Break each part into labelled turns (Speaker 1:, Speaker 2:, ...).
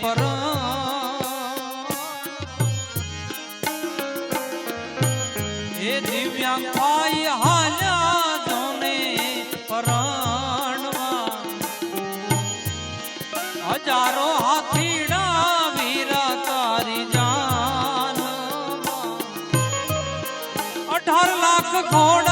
Speaker 1: પર એ દિવ્યાંગ ભાઈ હાલ્યા જોને પરણવા. હજારો હાથીડા વીરા તારી જાન. અઢાર લાખ ઘોડાની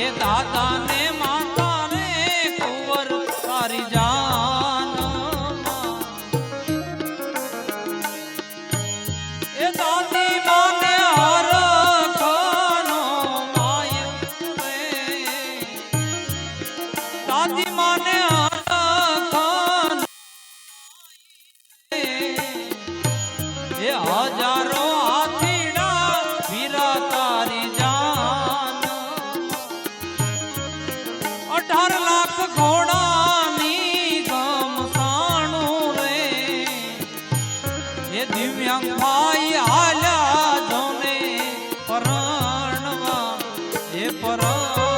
Speaker 1: એ દાદા ને માતા ને કુંવર તારી જાનમાં એ દાદી માને હરખનો માય રે દાદી માને હરખનો એ હજારો ભાઈ હાલ્યા જોને પરણવા એ પર